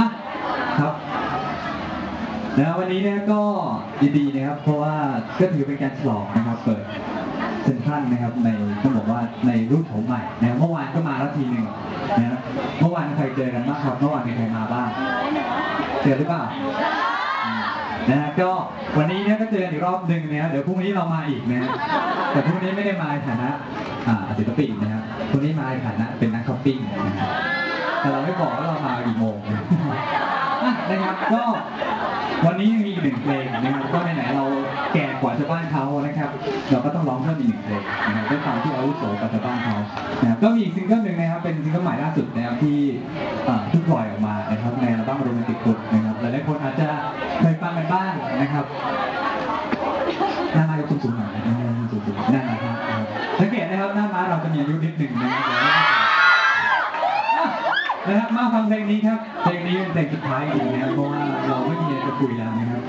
อะครับนะวันนี้เนี่ยก็ยินดีนะครับ เพราะว่าก็ถือเป็นการฉลองนะครับเปิดเซ็นทรัลนะครับในต้องบอกว่าในรูปโฉมใหม่นะเมื่อวานก็มาแล้วทีหนึ่งนะเมื่อวานใครเจอกันบ้างครับเมื่อวานมีใครมาบ้างเจอหรือเปล่านะก็วันนี้เนี่ยก็เจอกันอีกรอบหนึ่งนะเดี๋ยวพรุ่งนี้เรามาอีกนะแต่พรุ่งนี้ไม่ได้มาในฐานะอ่าศิลปินนะครับพรุ่งนี้มาในฐานะเป็นนักช้อปปิ้งนะครับ แต่เราไม่บอกว่าเรามากี่โมงนะครับก็วันนี้ยังมีอีกหนึ่งเพลงนะครับก็ไหนๆเราแก่กว่าชาวบ้านเขานะครับ เราก็ต้องร้องเพิ่มอีกหนึ่งเพลงนะครับด้วยความที่อาวุโสกว่าชาวบ้านเขานะครับก็มีอีกซิงเกิลหนึ่งนะครับเป็นซิงเกิลใหม่ล่าสุดนะครับที่เอ่อเพิ่งปล่อยออกมานะครับในอัลบั้มโรแมนติกฟุดนะครับหลายๆคนอาจจะเคยฟังกันบ้างนะครับหน้าม้ายกสูงๆหน่อยนะหน้าม้ายกสูงๆนั่นนะครับสังเกตนะครับหน้าม้าเราจะมีอายุนิดหนึ่งนะครับ นะครับมาฟังเพลงนี้ครับเพลงนี้เป็นเพลงสุดท้ายจริงนะครับเพราะว่าเราไม่มีอะไรจะคุยแล้วนะครับ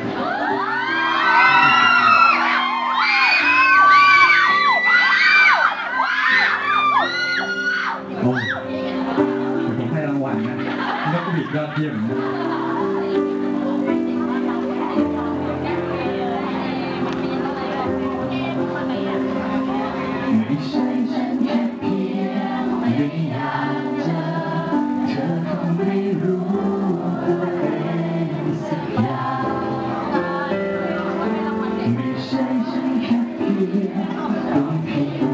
โอ้ผมให้รางวัลนะนกบิดยอดเยี่ยมนะ ไม่ใช่ฉั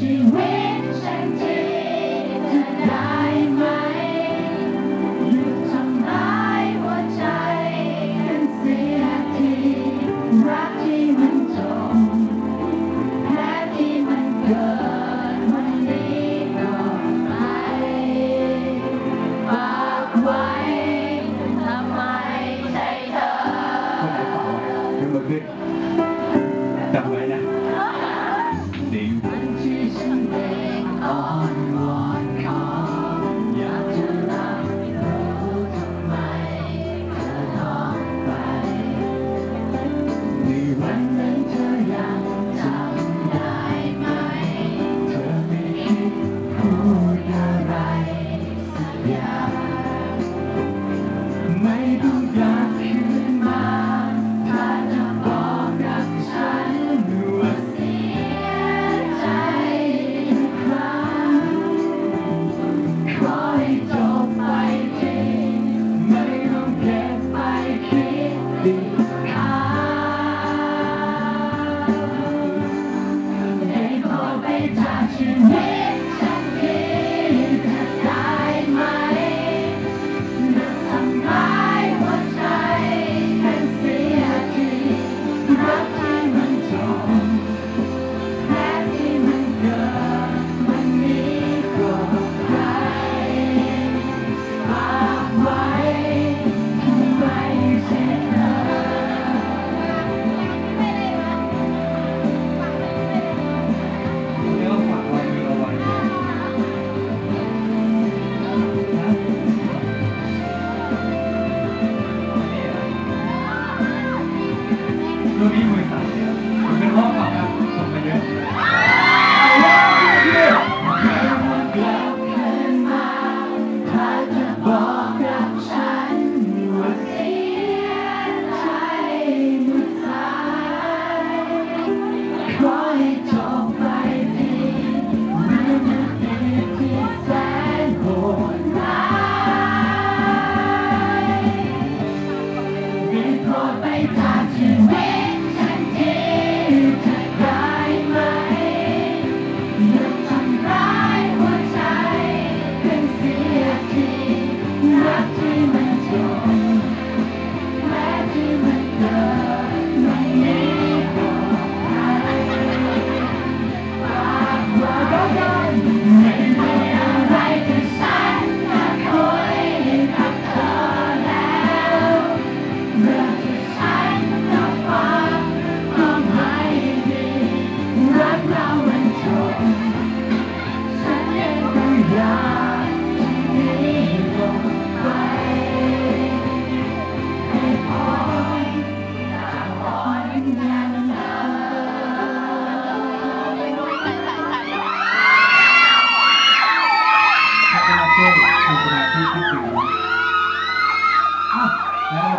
จา รู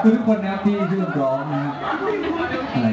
คุณทุกคนนะครับที่ร่วมร้องนะครับอะไร